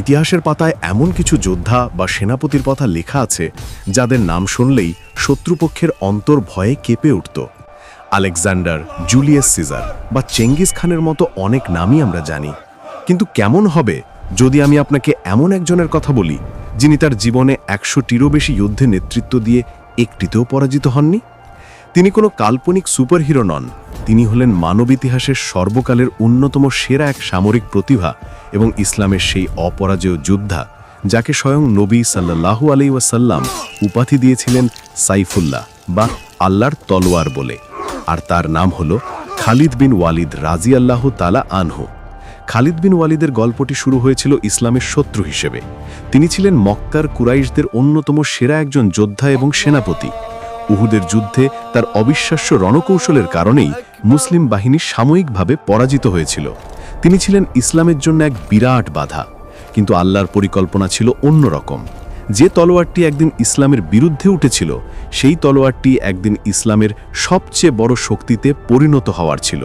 ইতিহাসের পাতায় এমন কিছু যোদ্ধা বা সেনাপতির কথা লেখা আছে, যাদের নাম শুনলেই শত্রুপক্ষের অন্তর ভয়ে কেঁপে উঠত। আলেকজান্ডার, জুলিয়াস সিজার বা চেঙ্গিস খানের মতো অনেক নামই আমরা জানি। কিন্তু কেমন হবে যদি আমি আপনাকে এমন একজনের কথা বলি, যিনি তার জীবনে একশোটিরও বেশি যুদ্ধে নেতৃত্ব দিয়ে একটিতেও পরাজিত হননি? তিনি কোনো কাল্পনিক সুপারহিরো নন। তিনি হলেন মানব ইতিহাসের সর্বকালের অন্যতম সেরা এক সামরিক প্রতিভা এবং ইসলামের সেই অপরাজেয় যোদ্ধা, যাকে স্বয়ং নবী সাল্লাহু আলাই ওয়াসাল্লাম উপাধি দিয়েছিলেন সাইফুল্লাহ বা আল্লাহর তলোয়ার বলে। আর তার নাম হল খালিদ বিন ওয়ালিদ রাজি আল্লাহ তালা আনহু। খালিদ বিন ওয়ালিদের গল্পটি শুরু হয়েছিল ইসলামের শত্রু হিসেবে। তিনি ছিলেন মক্কার কুরাইশদের অন্যতম সেরা একজন যোদ্ধা এবং সেনাপতি। উহুদের যুদ্ধে তার অবিশ্বাস্য রণকৌশলের কারণেই মুসলিম বাহিনী সাময়িকভাবে পরাজিত হয়েছিল। তিনি ছিলেন ইসলামের জন্য এক বিরাট বাধা, কিন্তু আল্লাহর পরিকল্পনা ছিল অন্যরকম যে তলোয়ারটি একদিন ইসলামের বিরুদ্ধে উঠেছিল, সেই তলোয়ারটি একদিন ইসলামের সবচেয়ে বড় শক্তিতে পরিণত হওয়ার ছিল।